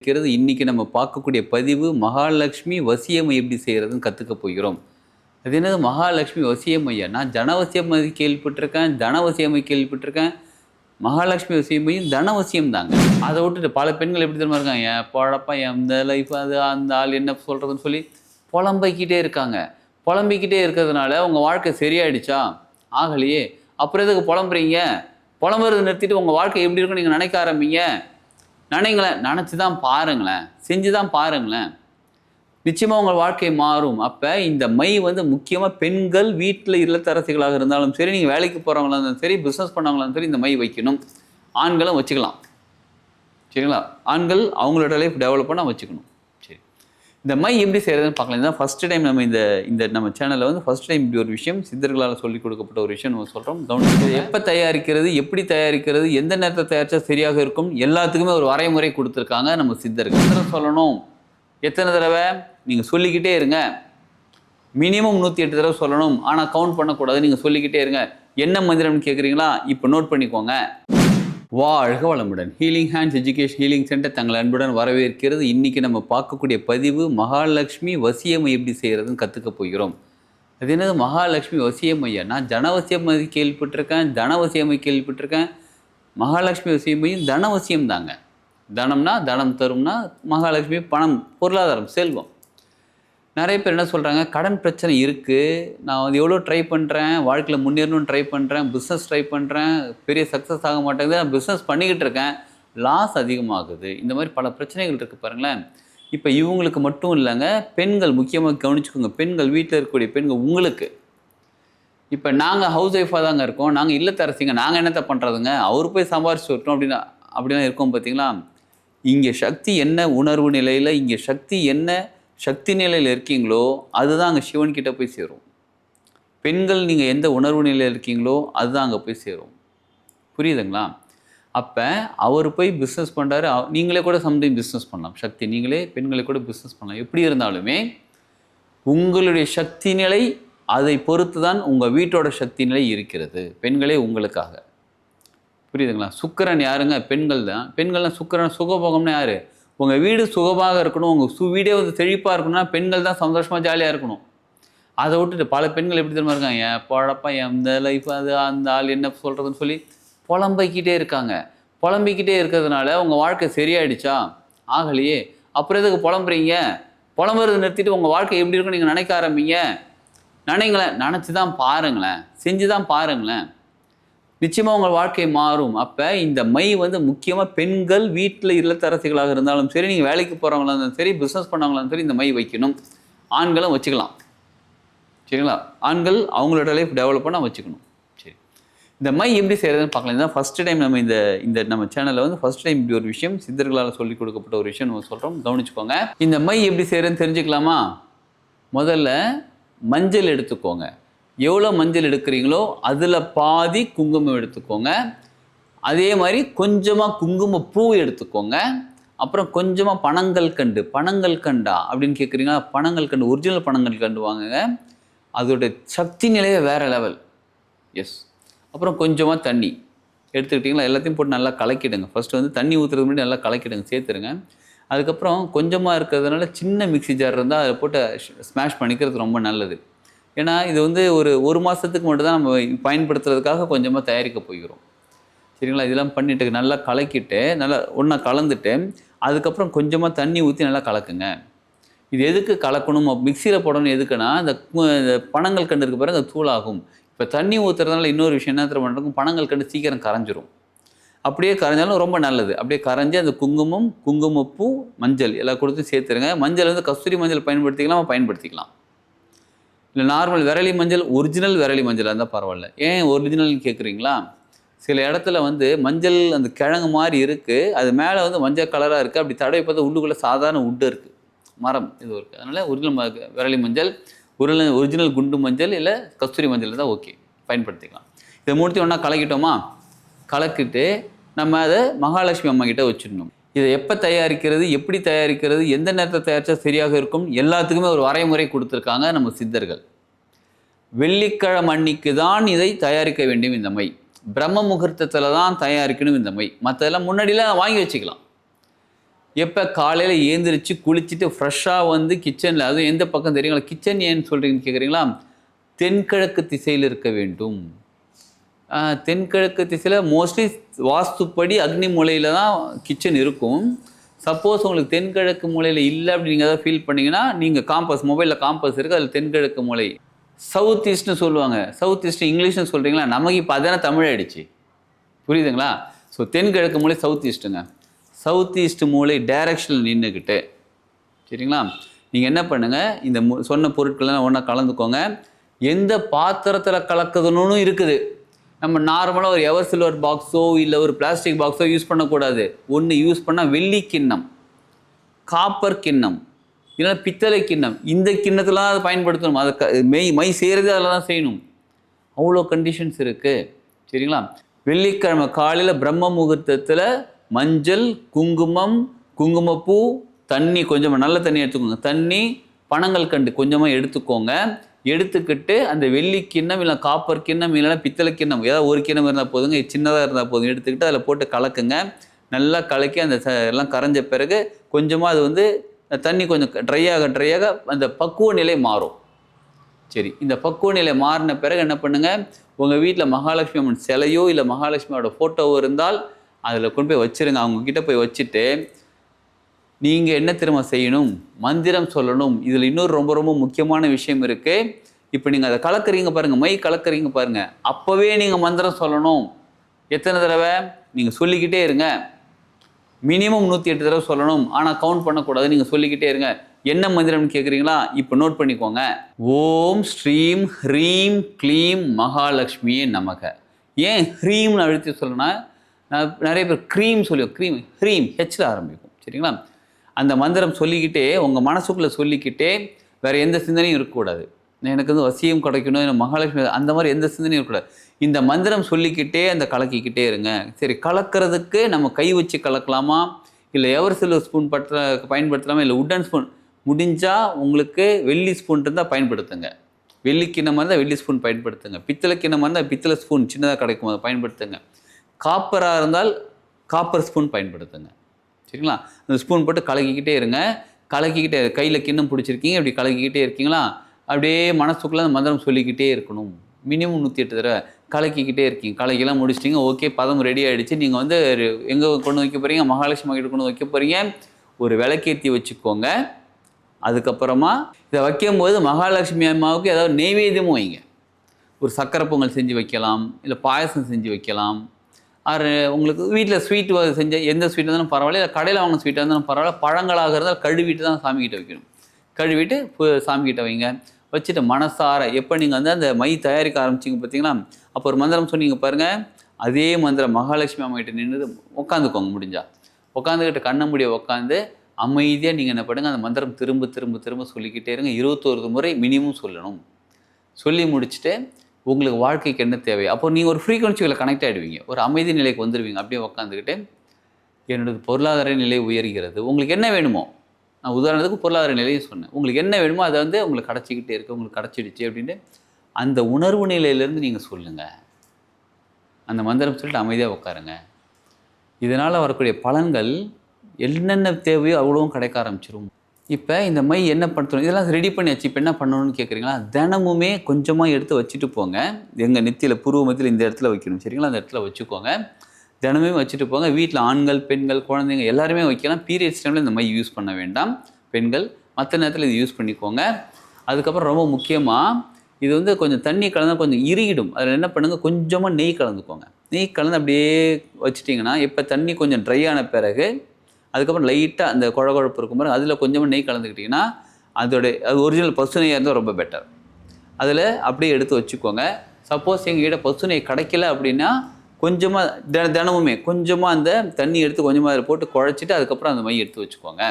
இருக்கிறது இன்னைக்கு நம்ம பார்க்கக்கூடிய பதிவு மகாலட்சுமி வசியமை எப்படி செய்கிறதுன்னு கற்றுக்க போகிறோம். அது என்னது? மகாலட்சுமி வசியமையா நான் ஜனவசியமை கேள்விப்பட்டிருக்கேன் தனவசியமை கேள்விப்பட்டிருக்கேன். மகாலட்சுமி வசியமையும் தனவசியம் தாங்க. அதை விட்டுட்டு பல பெண்கள் எப்படி தெரியுமா இருக்காங்க? என் பழப்பா எந்த லைஃப் அது அந்த ஆள் என்ன சொல்கிறதுன்னு சொல்லி புலம்பிக்கிட்டே இருக்காங்க. புலம்பிக்கிட்டே இருக்கிறதுனால உங்கள் வாழ்க்கை சரியாயிடுச்சா? ஆகலையே. அப்புறம் எதுக்கு புலம்புறீங்க? புலம்புறது நிறுத்திட்டு உங்கள் வாழ்க்கை எப்படி இருக்குன்னு நீங்கள் நினைக்க ஆரம்பிங்க. நினைங்களேன் நினச்சி தான் பாருங்களேன் செஞ்சு தான் பாருங்களேன். நிச்சயமாக உங்கள் வாழ்க்கை மாறும். அப்போ இந்த மை வந்து முக்கியமாக பெண்கள் வீட்டில் இல்லத்தரசிகளாக இருந்தாலும் சரி நீங்கள் வேலைக்கு போகிறவங்களா இருந்தாலும் சரி பிஸ்னஸ் பண்ணவங்களா சரி இந்த மை வைக்கணும். ஆண்களும் வச்சுக்கலாம். சரிங்களா? ஆண்கள் அவங்களோட லைஃப் டெவலப் பண்ண வச்சுக்கணும். இந்த மை எப்படி செய்கிறதுன்னு பார்க்கலாம். இதுதான் ஃபஸ்ட் டைம் நம்ம இந்த இந்த நம்ம சேனலில் வந்து ஃபஸ்ட் டைம் இப்படி ஒரு விஷயம் சித்தர்களால் சொல்லிக் கொடுக்கப்பட்ட ஒரு விஷயம் நம்ம சொல்கிறோம் கவனிச்சு எப்போ தயாரிக்கிறது எப்படி தயாரிக்கிறது எந்த நேரத்தை தயாரித்தா சரியாக இருக்கும் எல்லாத்துக்குமே ஒரு வரைமுறை கொடுத்துருக்காங்க நம்ம சித்தர்கள். எத்தனை சொல்லணும்? எத்தனை தடவை? நீங்கள் சொல்லிக்கிட்டே இருங்க. மினிமம் நூற்றி எட்டு தடவை சொல்லணும். ஆனால் கவுண்ட் பண்ணக்கூடாது நீங்கள் சொல்லிக்கிட்டே இருங்க. என்ன மந்திரம்னு கேட்குறீங்களா இப்போ நோட் பண்ணிக்கோங்க. வாழ்க வளமுடன். Healing hands education healing centre தங்கள் அன்புடன் வரவேற்கிறது. இன்றைக்கி நம்ம பார்க்கக்கூடிய பதிவு மகாலட்சுமி வசியமை எப்படி செய்கிறதுன்னு கற்றுக்க போகிறோம். அது என்னது? மகாலட்சுமி வசியமையா நான் ஜனவசியம் கேள்விப்பட்டிருக்கேன் தனவசியமை கேள்விப்பட்டிருக்கேன். மகாலட்சுமி வசியமையும் தனவசியம் தாங்க தனம்னா தனம் தரும்னா மகாலட்சுமி பணம் பொருளாதாரம் செல்வம். நிறைய பேர் என்ன சொல்கிறாங்க கடன் பிரச்சனை இருக்குது நான் வந்து எவ்வளோ ட்ரை பண்ணுறேன் வாழ்க்கையில் முன்னேறணும்னு ட்ரை பண்ணுறேன் பிஸ்னஸ் ட்ரை பண்ணுறேன் பெரிய சக்ஸஸ் ஆக மாட்டேங்குது நான் பிஸ்னஸ் பண்ணிக்கிட்டு இருக்கேன். லாஸ் அதிகமாகுது. இந்த மாதிரி பல பிரச்சனைகள் இருக்குது பாருங்களேன். இப்போ இவங்களுக்கு மட்டும் இல்லைங்க பெண்கள் முக்கியமாக கவனிச்சுக்கோங்க. பெண்கள் வீட்டில் இருக்கக்கூடிய பெண்கள் உங்களுக்கு. இப்போ நாங்கள் ஹவுஸ் ஒய்ஃபாக தாங்க இருக்கோம். நாங்கள் இல்லத்தரசிங்க நாங்கள் என்னத்தை பண்ணுறதுங்க அவர் போய் சம்பாரிச்சு விட்டோம் அப்படின்னா அப்படிலாம் இருக்கோம் பார்த்தீங்களா இங்கே சக்தி என்ன உணர்வு நிலையில் இங்கே சக்தி என்ன சக்தி நிலையில் இருக்கீங்களோ அதுதான் அங்கே சிவன்கிட்ட போய் சேரும். பெண்கள் நீங்கள் எந்த உணர்வு நிலையில் இருக்கீங்களோ அதுதான் அங்கே போய் சேரும். புரியுதுங்களா? அப்போ அவர் போய் பிஸ்னஸ் பண்ணுறாரு நீங்களே கூட சம்திங் பிஸ்னஸ் பண்ணலாம். சக்தி நீங்களே பெண்களை கூட பிஸ்னஸ் பண்ணலாம். எப்படி இருந்தாலுமே உங்களுடைய சக்தி நிலை அதை பொறுத்து தான் உங்கள் வீட்டோட சக்தி நிலை இருக்கிறது. பெண்களே உங்களுக்காக. புரியுதுங்களா? சுக்கிரன் யாருங்க? பெண்கள் தான். பெண்கள்லாம் சுக்கரன் சுகபோகம்னா யார்? உங்கள் வீடு சுகமாக இருக்கணும் உங்கள் சு வீடே வந்து செழிப்பாக இருக்கணும்னா பெண்கள் தான் சந்தோஷமாக ஜாலியாக இருக்கணும். அதை விட்டுட்டு பல பெண்கள் எப்படி தெரியுமா இருக்காங்க? என் பழப்பா எந்த லைஃப் அது அந்த ஆள் என்ன சொல்கிறதுன்னு சொல்லி புலம்பிக்கிட்டே இருக்காங்க. புலம்பிக்கிட்டே இருக்கிறதுனால உங்கள் வாழ்க்கை சரியாயிடுச்சா? ஆகலையே. அப்புறம் எதுக்கு புலம்புறீங்க? புலம்புறது நிறுத்திட்டு உங்கள் வாழ்க்கை எப்படி இருக்குன்னு நீங்கள் நினைக்க ஆரம்பிங்க. நினைங்களேன் நினச்சி தான் பாருங்களேன். செஞ்சு தான் பாருங்களேன். நிச்சயமாக உங்கள் வாழ்க்கை மாறும். அப்போ இந்த மை வந்து முக்கியமாக பெண்கள் வீட்டில் இல்லத்தரசிகளாக இருந்தாலும் சரி நீங்கள் வேலைக்கு போகிறவங்களா இருந்தாலும் சரி பிஸ்னஸ் பண்ணவங்களாலும் சரி இந்த மை வைக்கணும். ஆண்களும் வச்சுக்கலாம். சரிங்களா? ஆண்கள் அவங்களோட லைஃப் டெவலப் பண்ண வச்சுக்கணும். சரி. இந்த மை எப்படி செய்கிறதுன்னு பார்க்கலாம். இதுதான் ஃபஸ்ட் டைம் நம்ம இந்த இந்த நம்ம சேனலில் வந்து ஃபஸ்ட் டைம் இப்படி ஒரு விஷயம் சித்தர்களால் சொல்லிக் கொடுக்கப்பட்ட ஒரு விஷயம் நம்ம சொல்கிறோம் கவனிச்சுக்கோங்க. இந்த மை எப்படி செய்கிறதுன்னு தெரிஞ்சுக்கலாமா? முதல்ல மஞ்சள் எடுத்துக்கோங்க. எவ்வளோ மஞ்சள் எடுக்கிறீங்களோ அதில் பாதி குங்குமம் எடுத்துக்கோங்க. அதே மாதிரி கொஞ்சமாக குங்கும பூ எடுத்துக்கோங்க. அப்புறம் கொஞ்சமாக பனங்கள் கண்டு பனங்கள் கண்டா அப்படின்னு கேட்குறீங்களா பனங்கள் கண்டு ஒரிஜினல் பனங்கள் கண்டு வாங்குங்க. அதோட சக்தி நிலையே வேறு லெவல் எஸ் அப்புறம் கொஞ்சமாக தண்ணி. எடுத்துக்கிட்டிங்களா? எல்லாத்தையும் போட்டு நல்லா கலக்கிடுங்க. ஃபஸ்ட்டு வந்து தண்ணி ஊற்றுறது முன்னாடி நல்லா கலக்கிடுங்க சேர்த்துருங்க. அதுக்கப்புறம் கொஞ்சமாக இருக்கிறதுனால சின்ன மிக்ஸி ஜார் இருந்தால் அதை போட்டு ஸ்மாஷ் பண்ணிக்கிறது ரொம்ப நல்லது. ஏன்னா இது வந்து ஒரு ஒரு மாதத்துக்கு மட்டும் தான் நம்ம பயன்படுத்துறதுக்காக கொஞ்சமாக தயாரிக்க போகிறோம். சரிங்களா? இதெல்லாம் பண்ணிட்டு நல்லா கலக்கிட்டு நல்லா ஒன்றா கலந்துட்டு அதுக்கப்புறம் கொஞ்சமாக தண்ணி ஊற்றி நல்லா கலக்குங்க. இது எதுக்கு கலக்கணும்? மிக்சியில் போடணும் எதுக்குன்னா இந்த பணங்கள் இந்த கண்டு இருக்க பிறகு அது தூளாகும். இப்போ தண்ணி ஊற்றுறதுனால இன்னொரு விஷயம் என்ன தெரியுமா பணங்கள் கண்டு சீக்கிரம் கரைஞ்சிரும். அப்படியே கரைஞ்சாலும் ரொம்ப நல்லது. அப்படியே கரைஞ்சி அந்த குங்குமம் குங்குமப்பூ மஞ்சள் எல்லாம் கொடுத்து சேர்த்துருங்க. மஞ்சள் வந்து கஸ்தூரி மஞ்சள் பயன்படுத்திக்கலாம் பயன்படுத்திக்கலாம். இல்லை நார்மல் விரலி மஞ்சள் ஒரிஜினல் விரலி மஞ்சளாக இருந்தால் பரவாயில்ல. ஏன் ஒரிஜினல்னு கேட்குறீங்களா சில இடத்துல வந்து மஞ்சள் அந்த கிழங்கு மாதிரி இருக்குது அது மேலே வந்து மஞ்சள் கலராக இருக்குது அப்படி தடவை பார்த்தா உள்ளுக்குள்ளே சாதாரண உட்டு இருக்குது மரம் இது இருக்குது அதனால் ஒரிஜினல் ம- விரலி மஞ்சள் ஒரிஜினல் ஒரிஜினல் குண்டு மஞ்சள் இல்லை கஸ்தூரி மஞ்சள் தான் ஓகே பயன்படுத்திக்கலாம். இதை மூர்த்தி ஒன்றா கலக்கிட்டோமா? கலக்கிட்டு நம்ம அதை மகாலட்சுமி அம்மா கிட்ட வச்சிடணும். இதை எப்போ தயாரிக்கிறது எப்படி தயாரிக்கிறது எந்த நேரத்தை தயாரித்தா சரியாக இருக்கும் எல்லாத்துக்குமே ஒரு வரைமுறை கொடுத்துருக்காங்க நம்ம சித்தர்கள். வெள்ளிக்கிழமை அன்னைக்கு தான் இதை தயாரிக்க வேண்டும் இந்த மை. பிரம்ம முகூர்த்தத்தில் தான் தயாரிக்கணும் இந்த மை. மற்றதெல்லாம் முன்னாடிலாம் வாங்கி வச்சுக்கலாம். எப்போ காலையில் ஏந்திரிச்சு குளிச்சுட்டு ஃப்ரெஷ்ஷாக வந்து கிச்சனில் அதுவும் எந்த பக்கம் தெரியுங்களா? கிச்சன் ஏன்னு சொல்கிறீங்கன்னு கேட்குறீங்களா தென்கிழக்கு திசையில் இருக்க வேண்டும். தென்கிழக்கு திசையில் மோஸ்ட்லி வாஸ்துப்படி அக்னி மூலையில் தான் கிச்சன் இருக்கும். சப்போஸ் உங்களுக்கு தென்கிழக்கு மூலையில் இல்லை அப்படி நீங்கள் ஏதாவது ஃபீல் பண்ணிங்கன்னா நீங்கள் காம்பஸ் மொபைலில் காம்பஸ் இருக்குது அதில் தென்கிழக்கு மூலை. சவுத் ஈஸ்ட்னு சொல்லுவாங்க. சவுத் ஈஸ்ட் இங்கிலீஷ்னு சொல்கிறீங்களா நமக்கு இப்போ அதான தமிழ் ஆயிடுச்சு. புரியுதுங்களா? ஸோ தென்கிழக்கு மூலை சவுத் ஈஸ்ட்டுங்க சவுத் ஈஸ்ட் மூலை டைரக்ஷனில் நின்றுக்கிட்டு சரிங்களா? நீங்கள் என்ன பண்ணுங்கள் இந்த மு- சொன்ன பொருட்கள்லாம் ஒன்றா கலந்துக்கோங்க. எந்த பாத்திரத்தில் கலக்குதுன்னு இருக்குது. நம்ம நார்மலாக ஒரு எவர் சில்வர் பாக்ஸோ இல்லை ஒரு பிளாஸ்டிக் பாக்ஸோ யூஸ் பண்ணக்கூடாது. ஒன்று யூஸ் பண்ணால் வெள்ளி கிண்ணம் காப்பர் கிண்ணம் இல்லைன்னா பித்தளை கிண்ணம். இந்த கிண்ணத்தில் தான் அதை பயன்படுத்தணும். அதை க- மெய் மை செய்கிறது அதில் தான் செய்யணும். அவ்வளோ கண்டிஷன்ஸ் இருக்குது சரிங்களா? வெள்ளிக்கிழமை காலையில் பிரம்ம முகூர்த்தத்தில் மஞ்சள் குங்குமம் குங்குமப்பூ தண்ணி கொஞ்சமாக நல்ல தண்ணி எடுத்துக்கோங்க. தண்ணி பனங்கள் கண்டு கொஞ்சமாக எடுத்துக்கோங்க. எடுத்துக்கிட்டு அந்த வெள்ளி கிண்ணம் இல்லை காப்பர் கிண்ணம் இல்லைன்னா பித்தளை கிண்ணம் ஏதாவது ஒரு கிண்ணம் இருந்தால் போதுங்க சின்னதாக இருந்தால் போதும் எடுத்துக்கிட்டு அதில் போட்டு கலக்குங்க. நல்லா கலக்கி அந்த ச- எல்லாம் கரைஞ்ச பிறகு கொஞ்சமாக அது வந்து தண்ணி கொஞ்சம் ட்ரை ஆக ட்ரை ஆக அந்த பக்குவ நிலை மாறும். சரி இந்த பக்குவ நிலை மாறின பிறகு என்ன பண்ணுங்கள் உங்கள் வீட்டில் மகாலட்சுமி அம்மன் சிலையோ இல்லை மகாலட்சுமியோட ஃபோட்டோவோ இருந்தால் அதில் கொண்டு போய் வச்சிருங்க. அவங்கக்கிட்ட போய் வச்சுட்டு நீங்கள் என்ன திரும்ப செய்யணும்? மந்திரம் சொல்லணும். இதில் இன்னொரு ரொம்ப ரொம்ப முக்கியமான விஷயம் இருக்குது இப்போ நீங்கள் அதை கலக்குறீங்க பாருங்கள் மை கலக்குறீங்க பாருங்கள் அப்போவே நீங்கள் மந்திரம் சொல்லணும். எத்தனை தடவை? நீங்கள் சொல்லிக்கிட்டே இருங்க. மினிமம் நூற்றி எட்டு தடவை சொல்லணும். ஆனால் கவுண்ட் பண்ணக்கூடாது நீங்கள் சொல்லிக்கிட்டே இருங்க. என்ன மந்திரம்னு கேட்குறீங்களா இப்போ நோட் பண்ணிக்கோங்க. ஓம் ஸ்ரீம் ஹ்ரீம் க்ளீம் மகாலட்சுமியே நமக. ஏன் ஹ்ரீம்னு அழுத்தி சொல்லணும்னா நிறைய பேர் க்ரீம் சொல்லுவோம் க்ரீம் ஹ்ரீம் ஹெச்சில் ஆரம்பிக்கும். சரிங்களா? அந்த மந்திரம் சொல்லிக்கிட்டே உங்கள் மனசுக்குள்ளே சொல்லிக்கிட்டே வேறு எந்த சிந்தனையும் இருக்கக்கூடாது. எனக்கு வந்து வசியம் கிடைக்கணும் இல்லை மகாலட்சுமி அந்த மாதிரி எந்த சிந்தனையும் இருக்கக்கூடாது. இந்த மந்திரம் சொல்லிக்கிட்டே அந்த கலக்கிக்கிட்டே இருங்க. சரி கலக்கிறதுக்கு நம்ம கை வச்சு கலக்கலாமா? இல்லை எவர் சில்வர் ஸ்பூன் பற்ற பயன்படுத்தலாமா? இல்லை உட்டன் ஸ்பூன் முடிஞ்சால் உங்களுக்கு வெள்ளி ஸ்பூன் இருந்தால் பயன்படுத்துங்க. வெள்ளி கிண்ணமாக இருந்தால் வெள்ளி ஸ்பூன் பயன்படுத்துங்க. பித்தளை கிண்ணமாக இருந்தால் பித்தளை ஸ்பூன் சின்னதாக கிடைக்கும் அதை பயன்படுத்துங்க. காப்பராக இருந்தால் காப்பர் ஸ்பூன் பயன்படுத்துங்க. சரிங்களா? அந்த ஸ்பூன் போட்டு கலக்கிக்கிட்டே இருங்க. கலக்கிக்கிட்டே கையில் கிண்ணம் பிடிச்சிருக்கீங்க இப்படி கலக்கிக்கிட்டே இருக்கீங்களா? அப்படியே மனசுக்குள்ளே அந்த மந்திரம் சொல்லிக்கிட்டே இருக்கணும். மினிமம் நூற்றி எட்டு தடவை கலக்கிக்கிட்டே இருக்கீங்க. கலக்கிலாம் முடிச்சிட்டிங்க ஓகே பதம் ரெடி ஆகிடுச்சு நீங்கள் வந்து எங்கே கொண்டு வைக்க போகிறீங்க மகாலட்சுமி கிட்ட கொண்டு வைக்க போகிறீங்க ஒரு விளக்கேற்றி வச்சுக்கோங்க. அதுக்கப்புறமா இதை வைக்கும்போது மகாலட்சுமி அம்மாவுக்கு ஏதாவது நெய்வேத்தியமும் வைங்க. ஒரு சக்கரை பொங்கல் செஞ்சு வைக்கலாம் இல்லை பாயசம் செஞ்சு வைக்கலாம். ஆறு உங்களுக்கு வீட்டில் ஸ்வீட் செஞ்ச எந்த ஸ்வீட் இருந்தாலும் பரவாயில்ல. இல்லை கடையில் வாங்கின ஸ்வீட்டாக இருந்தாலும் பரவாயில்ல. பழங்களாக இருந்தால் கழுவிட்டு தான் சாமி கிட்ட வைக்கணும். கழுவிட்டு பு- சாமி கிட்ட வைங்க. வச்சுட்டு மனசார எப்போ நீங்கள் வந்து அந்த மை தயாரிக்க ஆரம்பிச்சிங்க பார்த்தீங்களா அப்போ ஒரு மந்திரம் சொன்னீங்க பாருங்கள் அதே மந்திரம் மகாலட்சுமி அம்மாகிட்ட நின்று உட்காந்துக்கோங்க முடிஞ்சா. உட்காந்துக்கிட்டு கண்ண முடிய உட்காந்து அமைதியாக நீங்கள் என்ன பண்ணுங்கள் அந்த மந்திரம் திரும்ப திரும்ப திரும்ப சொல்லிக்கிட்டே இருங்க. இருபத்தோரு முறை மினிமம் சொல்லணும். சொல்லி முடிச்சுட்டு உங்களுக்கு வாழ்க்கைக்கு என்ன தேவை? அப்போ நீங்கள் ஒரு ஃப்ரீக்வன்சியில் கனெக்ட் ஆகிடுவீங்க ஒரு அமைதி நிலைக்கு வந்துடுவீங்க அப்படியே உட்காந்துக்கிட்டு என்னோடய பொருளாதார நிலை உயர்கிறது. உங்களுக்கு என்ன வேணுமோ? நான் உதாரணத்துக்கு பொருளாதார நிலையை சொன்னேன். உங்களுக்கு என்ன வேணுமோ அதை வந்து உங்களுக்கு கிடச்சிக்கிட்டே இருக்குது உங்களுக்கு கிடச்சிடுச்சு அப்படின்ட்டு அந்த உணர்வு நிலையிலேருந்து நீங்கள் சொல்லுங்கள் அந்த மந்திரம் சொல்லிட்டு அமைதியாக உட்காருங்க இதனால் வரக்கூடிய பலன்கள் என்னென்ன தேவையோ அவ்வளோவும் கிடைக்க ஆரம்பிச்சிரும். இப்போ இந்த மை என்ன பண்ணுறோம் இதெல்லாம் ரெடி பண்ணியாச்சு. இப்போ என்ன பண்ணணும்னு கேட்குறீங்களா தினமுமே கொஞ்சமாக எடுத்து வச்சுட்டு போங்க. எங்கள் நெத்தியில் பூர்வ மத்தியில் இந்த இடத்துல வைக்கணும். சரிங்களா? அந்த இடத்துல வச்சுக்கோங்க. தினமே வச்சுட்டு போங்க. வீட்டில் ஆண்கள் பெண்கள் குழந்தைங்க எல்லாருமே வைக்கலாம். பீரியட்ஸ் டைமில் இந்த மை யூஸ் பண்ண வேண்டாம். பெண்கள் மற்ற நேரத்தில் இது யூஸ் பண்ணிக்கோங்க. அதுக்கப்புறம் ரொம்ப முக்கியமாக இது வந்து கொஞ்சம் தண்ணி கலந்தா கொஞ்சம் இறுகிடும். அதில் என்ன பண்ணுங்கள் கொஞ்சமாக நெய் கலந்துக்கோங்க. நெய் கலந்து அப்படியே வச்சிட்டிங்கன்னா இப்போ தண்ணி கொஞ்சம் ட்ரை ஆன பிறகு அதுக்கப்புறம் லைட்டாக அந்த குழ குழப்பு இருக்கும் பாருங்க அதில் கொஞ்சமாக நெய் கலந்துக்கிட்டிங்கன்னா அதோடைய அது ஒரிஜினல் பசு நெய்யாக இருந்தால் ரொம்ப பெட்டர் அதில் அப்படியே எடுத்து வச்சுக்கோங்க. சப்போஸ் எங்கள்கிட்ட பசு நெய் கிடைக்கல அப்படின்னா கொஞ்சமாக தின தினமுமே கொஞ்சமாக அந்த தண்ணி எடுத்து கொஞ்சமாக அதில் போட்டு குழச்சிட்டு அதுக்கப்புறம் அந்த மை எடுத்து வச்சுக்கோங்க.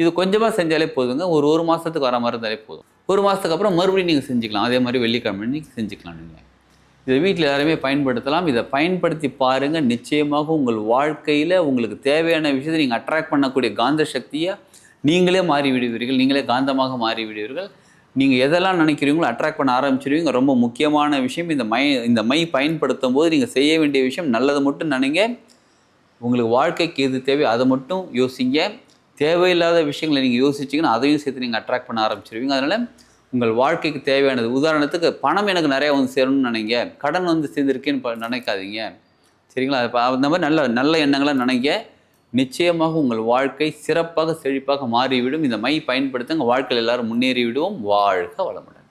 இது கொஞ்சமாக செஞ்சாலே போதுங்க. ஒரு ஒரு மாதத்துக்கு வர மாதிரி இருந்தாலே போதும். ஒரு மாதத்துக்கு அப்புறம் மறுபடியும் நீங்கள் செஞ்சுக்கலாம். அதே மாதிரி வெள்ளிக்கிழமை நீங்கள் செஞ்சுக்கலாம் நீங்கள் இதை வீட்டில் எல்லாருமே பயன்படுத்தலாம். இதை பயன்படுத்தி பாருங்கள் நிச்சயமாக உங்கள் வாழ்க்கையில் உங்களுக்கு தேவையான விஷயத்தை நீங்கள் அட்ராக்ட் பண்ணக்கூடிய காந்த சக்தியை நீங்களே மாறி விடுவீர்கள் நீங்களே காந்தமாக மாறி விடுவீர்கள் நீங்கள் எதெல்லாம் நினைக்கிறீங்களோ அட்ராக்ட் பண்ண ஆரம்பிச்சிருவீங்க. ரொம்ப முக்கியமான விஷயம். இந்த மை இந்த மை பயன்படுத்தும் போது நீங்கள் செய்ய வேண்டிய விஷயம் நல்லது மட்டும் நினைங்க. உங்களுக்கு வாழ்க்கைக்கு எது தேவை அதை மட்டும் யோசிங்க. தேவையில்லாத விஷயங்களை நீங்கள் யோசிச்சிங்கன்னா அதையும் சேர்த்து நீங்கள் அட்ராக்ட் பண்ண ஆரம்பிச்சிருவீங்க. அதனால் உங்கள் வாழ்க்கைக்கு தேவையானது. உதாரணத்துக்கு பணம் எனக்கு நிறையா வந்து சேரணும்னு நினைங்க. கடன் வந்து சேர்ந்துருக்கேன்னு ப- நினைக்காதீங்க. சரிங்களா? இப்போ அந்த மாதிரி நல்ல நல்ல எண்ணங்களை நினைங்க. நிச்சயமாக உங்கள் வாழ்க்கை சிறப்பாக செழிப்பாக மாறிவிடும். இந்த மை பயன்படுத்துங்க. வாழ்க்கையில் எல்லாரும் முன்னேறி விடுவோம் வாழ்க வளமுடன்.